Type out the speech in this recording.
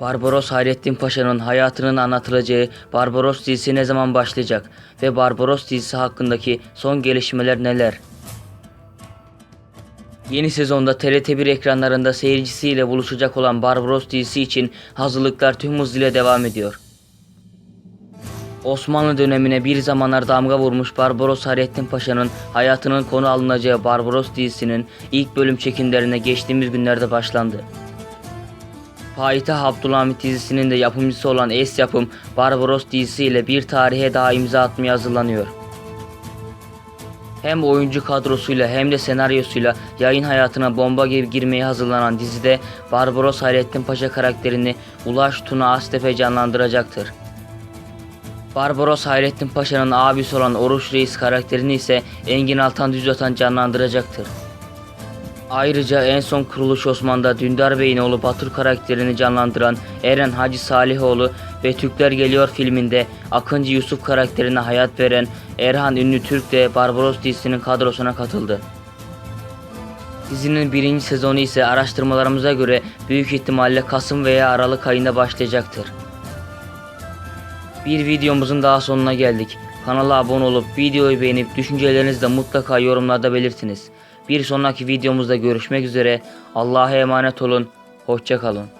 Barbaros Hayrettin Paşa'nın hayatının anlatılacağı Barbaros dizisi ne zaman başlayacak ve Barbaros dizisi hakkındaki son gelişmeler neler? Yeni sezonda TRT1 ekranlarında seyircisiyle buluşacak olan Barbaros dizisi için hazırlıklar tüm hızıyla devam ediyor. Osmanlı dönemine bir zamanlar damga vurmuş Barbaros Hayrettin Paşa'nın hayatının konu alınacağı Barbaros dizisinin ilk bölüm çekimlerine geçtiğimiz günlerde başlandı. Payitah Abdülhamit dizisinin de yapımcısı olan Es Yapım Barbaros dizisiyle bir tarihe daha imza atmaya hazırlanıyor. Hem oyuncu kadrosuyla hem de senaryosuyla yayın hayatına bomba gibi girmeye hazırlanan dizide Barbaros Hayrettin Paşa karakterini Ulaş Tuna Astepe canlandıracaktır. Barbaros Hayrettin Paşa'nın abisi olan Oruç Reis karakterini ise Engin Altan Düzatan canlandıracaktır. Ayrıca en son Kuruluş Osman'da Dündar Bey'in oğlu Batur karakterini canlandıran Eren Hacı Salihoğlu ve Türkler Geliyor filminde Akıncı Yusuf karakterine hayat veren Erhan Ünlü Türk de Barbaros dizisinin kadrosuna katıldı. Dizinin birinci sezonu ise araştırmalarımıza göre büyük ihtimalle Kasım veya Aralık ayında başlayacaktır. Bir videomuzun daha sonuna geldik. Kanala abone olup videoyu beğenip düşüncelerinizi de mutlaka yorumlarda belirtiniz. Bir sonraki videomuzda görüşmek üzere. Allah'a emanet olun. Hoşçakalın.